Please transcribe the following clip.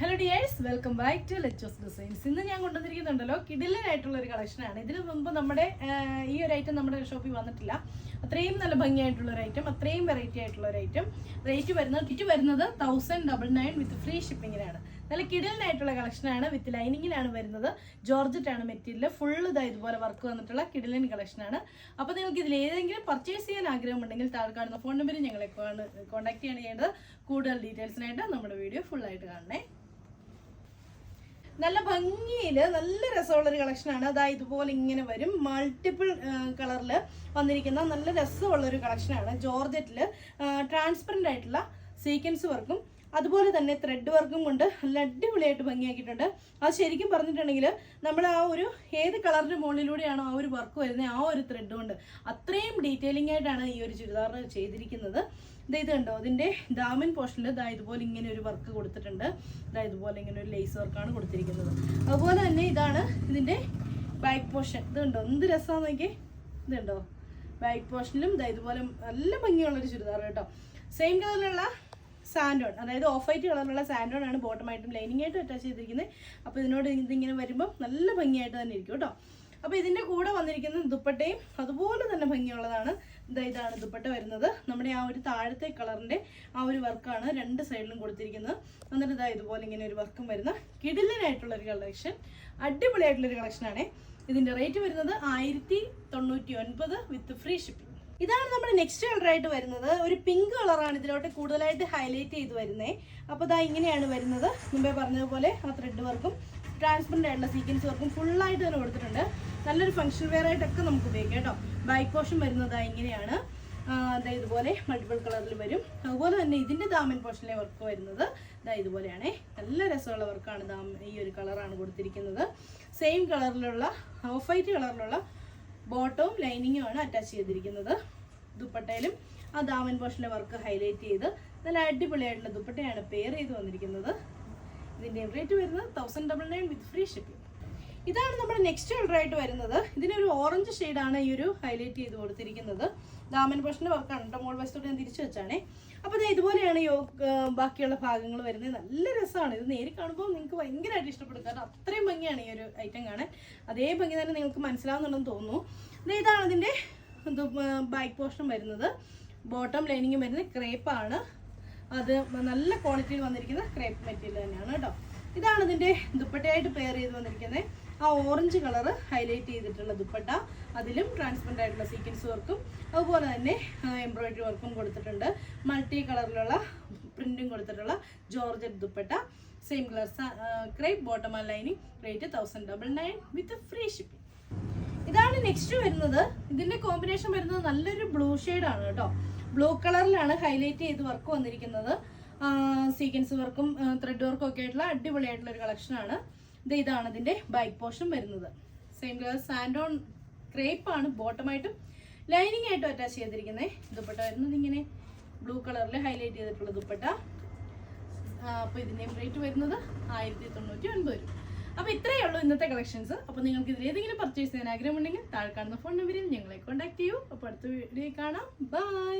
Hello dears welcome back to Lechos designs ഇന്ന് ഞാൻ കൊണ്ടുവന്നിരിക്കുന്നുണ്ടല്ലോ കിടിലനായിട്ടുള്ള ഒരു കളക്ഷനാണ് ഇതിന് മുമ്പ് നമ്മുടെ ഈ ഒരു ഐറ്റം നമ്മുടെ ഷോപ്പിൽ വന്നിട്ടില്ല. അത്രയും നല്ല ഭംഗിയായിട്ടുള്ള ഒരു ഐറ്റം അത്രയും വെറൈറ്റി ആയിട്ടുള്ള ഒരു ഐറ്റം റേറ്റ് വരുന്നത് കിറ്റ് വരുന്നത് thousand double nine with free ഷിപ്പിങ്ങിനാണ് നല്ല കിടിലനായിട്ടുള്ള കളക്ഷനാണ് വിത്ത് ലൈനിങ്ങിലാണ് വരുന്നത്. ജോർജറ്റ് ആണ് മെറ്റീരിയൽ. ഫുൾ ഇതാ ഇതുപോലെ വർക്ക് വന്നിട്ടുള്ള കിഡിലൻ കളക്ഷനാണ് അപ്പോൾ നിങ്ങൾക്ക് ഇതിൽ ഏതെങ്കിലും പർച്ചേസ് ചെയ്യാൻ ആഗ്രഹമുണ്ടെങ്കിൽ താഴെ കാണുന്ന ഫോൺ നമ്പറിൽ ഞങ്ങളെ കോൺടാക്ട് ചെയ്യാൻ ചെയ്യേണ്ടത്. കൂടുതൽ ഡീറ്റെയിൽസിനായിട്ട് നമ്മുടെ വീഡിയോ ഫുൾ ആയിട്ട് കാണണേ. നല്ല ഭംഗിയിൽ നല്ല രസമുള്ള ഒരു കളക്ഷനാണ് അതായത് ഇതുപോലെ ഇങ്ങനെ വരും. മൾട്ടിപ്പിൾ കളറിൽ വന്നിരിക്കുന്ന നല്ല രസമുള്ള ഒരു കളക്ഷനാണ് ജോർജറ്റിൽ ട്രാൻസ്പെറന്റ് ആയിട്ടുള്ള സീക്വൻസ് വർക്കും അതുപോലെ തന്നെ ത്രെഡ് വർക്കും കൊണ്ട് നല്ല അടിപൊളിയായിട്ട് ഭംഗിയാക്കിയിട്ടുണ്ട്. അത് ശരിക്കും പറഞ്ഞിട്ടുണ്ടെങ്കിൽ നമ്മൾ ആ ഒരു ഏത് കളറിന്റെ മുകളിലൂടെയാണോ ആ ഒരു വർക്ക് വരുന്നത് ആ ഒരു ത്രെഡ് കൊണ്ട് അത്രയും ഡീറ്റെയിലിംഗ് ആയിട്ടാണ് ഈ ഒരു ചുരിദാറിന് ചെയ്തിരിക്കുന്നത്. ദേ ഇത് കണ്ടോ? അതിന്റെ ദാമിൻ പോർഷനിൽ ഇതാ ഇതുപോലെ ഇങ്ങനെ ഒരു വർക്ക് കൊടുത്തിട്ടുണ്ട്. ഇതാ ഇതുപോലെ ഇങ്ങനെ ഒരു ലേസ് വർക്കാണ് കൊടുത്തിരിക്കുന്നത്. അതുപോലെ തന്നെ ഇതാണ് ഇതിന്റെ ബാക്ക് പോർഷൻ ഇത് കണ്ടോ? എന്ത് രസമാണെന്ന് നോക്കി ഇത് കണ്ടോ? ബാക്ക് പോർഷനിലും ഇതാ ഇതുപോലെ നല്ല ഭംഗിയുള്ള ഒരു ചുരിദാർ കേട്ടോ. സെയിം കളറിലുള്ള സാൻഡോൺ അതായത് ഓഫ് വൈറ്റ് കളറിലുള്ള സാൻഡോൺ ആണ് ബോട്ടമായിട്ടും ലൈനിങ് ആയിട്ടും അറ്റാച്ച് ചെയ്തിരിക്കുന്നത്. അപ്പോൾ ഇതിനോട് ഇതിങ്ങനെ വരുമ്പോൾ നല്ല ഭംഗിയായിട്ട് തന്നെ ഇരിക്കും കേട്ടോ. അപ്പോൾ ഇതിന്റെ കൂടെ വന്നിരിക്കുന്ന ദുപ്പട്ടയും അതുപോലെ തന്നെ ഭംഗിയുള്ളതാണ്. ഇതാ ഇതാണ് ദുപ്പട്ട വരുന്നത്. നമ്മുടെ ആ ഒരു താഴത്തെ കളറിന്റെ ആ ഒരു വർക്കാണ് രണ്ട് സൈഡിലും കൊടുത്തിരിക്കുന്നത്. എന്നിട്ട് ഇതാ ഇതുപോലെ ഇങ്ങനെ ഒരു വർക്കും വരുന്ന കിടിലനായിട്ടുള്ള ഒരു കളക്ഷൻ അടിപൊളിയായിട്ടുള്ള ഒരു കളക്ഷനാണ് ഇതിന്റെ റേറ്റ് വരുന്നത് ആയിരത്തി തൊണ്ണൂറ്റി ഒൻപത് വിത്ത് ഫ്രീ ഷിപ്പിംഗ് ഇതാണ് നമ്മുടെ നെക്സ്റ്റ് കളർ ആയിട്ട് വരുന്നത്. ഒരു പിങ്ക് കളറാണ് ഇതിലോട്ട് കൂടുതലായിട്ട് ഹൈലൈറ്റ് ചെയ്ത് വരുന്നത് അപ്പോൾ ഇതാ ഇങ്ങനെയാണ് വരുന്നത്. മുമ്പേ പറഞ്ഞതുപോലെ ആ ത്രെഡ് വർക്കും ട്രാൻസ്പെറന്റ് ആയിട്ടുള്ള സീക്വൻസ് വർക്കും ഫുള്ളായിട്ട് തന്നെ കൊടുത്തിട്ടുണ്ട്. നല്ലൊരു ഫംഗ്ഷൻ വെയർ ആയിട്ടൊക്കെ നമുക്ക് ഉപയോഗിക്കാം കേട്ടോ. ബൈക്ക് പോർഷൻ വരുന്നത് ഇങ്ങനെയാണ്. അതാ ഇതുപോലെ മൾട്ടിപ്പിൾ കളറിൽ വരും. അതുപോലെ തന്നെ ഇതിന്റെ ദാമൻ പോർഷനിലെ വർക്ക് വരുന്നത് ദാ ഇതുപോലെയാണ്. നല്ല രസമുള്ള വർക്കാണ് ദാമൻ ഈ ഒരു കളറാണ് കൊടുത്തിരിക്കുന്നത്. സെയിം കളറിലുള്ള ഓഫ് വൈറ്റ് കളറിലുള്ള ബോട്ടവും ലൈനിങ്ങും ആണ് അറ്റാച്ച് ചെയ്തിരിക്കുന്നത്. ദുപ്പട്ടയിലും ആ ദാമൻ പോർഷനിലെ വർക്ക് ഹൈലൈറ്റ് ചെയ്ത് നല്ല അടിപൊളിയായിട്ടുള്ള ദുപ്പട്ടയാണ് പെയർ ചെയ്ത് വന്നിരിക്കുന്നത്. ഇതിന്റെ റേറ്റ് വരുന്നത് thousand double nine with free shipping ഇതാണ് നമ്മുടെ നെക്സ്റ്റ് കളർ ആയിട്ട് വരുന്നത്. ഇതിനൊരു ഓറഞ്ച് ഷെയ്ഡാണ് ഈ ഒരു ഹൈലൈറ്റ് ചെയ്ത് കൊടുത്തിരിക്കുന്നത്. ദാമൻ പോഷന്റെ വർക്കാണ് കേട്ടോ മോൾ വശത്തോട്ട് ഞാൻ തിരിച്ചു വെച്ചാണേ. അപ്പോൾ ഇതുപോലെയാണ് യോ ബാക്കിയുള്ള ഭാഗങ്ങൾ വരുന്നത്. നല്ല രസമാണ്. ഇത് നേരി കാണുമ്പോൾ നിങ്ങൾക്ക് ഭയങ്കരമായിട്ട് ഇഷ്ടപ്പെടും. കാരണം അത്രയും ഭംഗിയാണ് ഈ ഒരു ഐറ്റം കാണാൻ. അതേ ഭംഗി തന്നെ നിങ്ങൾക്ക് മനസ്സിലാവുന്നുണ്ടെന്ന് തോന്നുന്നു. ഇതാണ് ഇതിന്റെ ബാക്ക് പോർഷൻ വരുന്നത്. ബോട്ടം ലൈനിങ് വരുന്നത്. ക്രേപ്പാണ് അത് നല്ല ക്വാളിറ്റിയിൽ വന്നിരിക്കുന്ന ക്രേപ്പ് മെറ്റീരിയൽ തന്നെയാണ് കേട്ടോ. ഇതാണ് ഇതിന്റെ ദുപ്പട്ടയായിട്ട് പെയർ ചെയ്ത് വന്നിരിക്കുന്നത്. ആ ഓറഞ്ച് കളർ ഹൈലൈറ്റ് ചെയ്തിട്ടുള്ള ദുപ്പട്ട. അതിലും ട്രാൻസ്പെറന്റ് ആയിട്ടുള്ള സീക്വൻസ് വർക്കും അതുപോലെ തന്നെ എംബ്രോയിഡറി വർക്കും കൊടുത്തിട്ടുണ്ട്. മൾട്ടി കളറിലുള്ള പ്രിന്റും കൊടുത്തിട്ടുള്ള georgette dupatta. Same colour crepe bottom ആ lining rate thousand double nine with free shipping ഇതാണ് നെക്സ്റ്റ് വരുന്നത്. ഇതിന്റെ കോമ്പിനേഷൻ വരുന്നത് നല്ലൊരു ബ്ലൂ ആണ് കേട്ടോ. ബ്ലൂ കളറിലാണ് ഹൈലൈറ്റ് ചെയ്ത് വർക്ക് വന്നിരിക്കുന്നത്. സീക്വൻസ് വർക്കും ത്രെഡ് വർക്കും ഒക്കെ ആയിട്ടുള്ള അടിപൊളിയായിട്ടുള്ള ഒരു കളക്ഷനാണ് ഇത് ഇതാണ് ഇതിന്റെ ബൈക്ക് പോർഷൻ വരുന്നത്. സെയിം കളർ സാൻഡോൺ ക്രേപ്പ് ആണ് ബോട്ടമായിട്ടും ലൈനിങ് ആയിട്ടും അറ്റാച്ച് ചെയ്തിരിക്കുന്നത് ദുപ്പട്ട വരുന്നത് ഇങ്ങനെ ബ്ലൂ കളറിൽ ഹൈലൈറ്റ് ചെയ്തിട്ടുള്ള ദുപ്പട്ട. അപ്പോൾ ഇതിന്റെയും റേറ്റ് വരുന്നത് ആയിരത്തി തൊണ്ണൂറ്റി ഒൻപത് രൂപ. അപ്പോൾ ഇത്രയേ ഉള്ളൂ ഇന്നത്തെ കളക്ഷൻസ് അപ്പോൾ നിങ്ങൾക്ക് ഇതിൽ ഏതെങ്കിലും പർച്ചേസ് ചെയ്യാൻ ആഗ്രഹമുണ്ടെങ്കിൽ താഴെ കാണുന്ന ഫോൺ നമ്പറിൽ ഞങ്ങളെ കോൺടാക്ട് ചെയ്യൂ. അപ്പോൾ അടുത്ത വീഡിയോ കാണാം. ബൈ